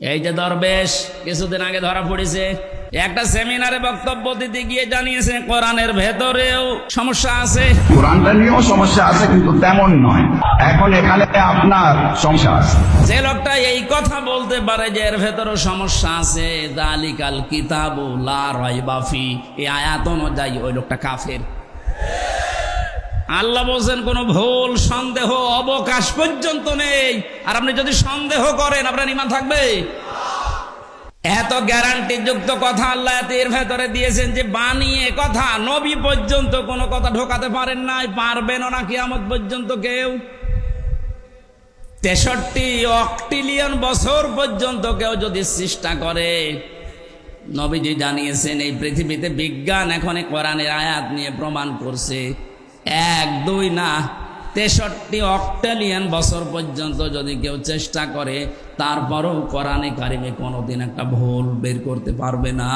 এই যে দরবেশ কিছুদিন আগে ধরা পড়েছে। একটা সেমিনারে বক্তব্য দিতে গিয়ে জানিয়েছে কোরআনের ভেতরেও সমস্যা আছে। কোরআনটা নিয়েও সমস্যা আছে কিন্তু তেমন নয়। এখন এখানে আপনার সমস্যা আছে। যে লোকটা এই কথা বলতে পারে যে এর ভেতরেও সমস্যা আছে দালিকাল কিতাবু লা রাইবাফি এই আয়াত অনুযায়ী ওই লোকটা কাফের। আল্লাহ বলছেন, কোনো ভুল, সন্দেহ, অবকাশ পর্যন্ত নেই। আর আপনি যদি সন্দেহ করেন, আপনার ইমান থাকবে? এত গ্যারান্টি যুক্ত কথা আল্লাহ এর ভেতরে দিয়েছেন যে, বানিয়ে কথা, নবী পর্যন্ত কোনো কথা ঢোকাতে পারেন নাই, পারবেন না কিয়ামত পর্যন্ত কেউ। তেষট্টি অক্টিলিয়ন বছর পর্যন্ত কেউ যদি চেষ্টা করে, নবীজি জানিয়েছেন, এই পৃথিবীতে বিজ্ঞান এখন কোরআনের আয়াত নিয়ে প্রমাণ করছে। এক, দুই, না। তেষট্টি অক্টালিয়ান বছর পর্যন্ত যদি কেউ চেষ্টা করে, তারপরও কোরআনে কারিমে কোনোদিন একটা ভুল বের করতে পারবে না।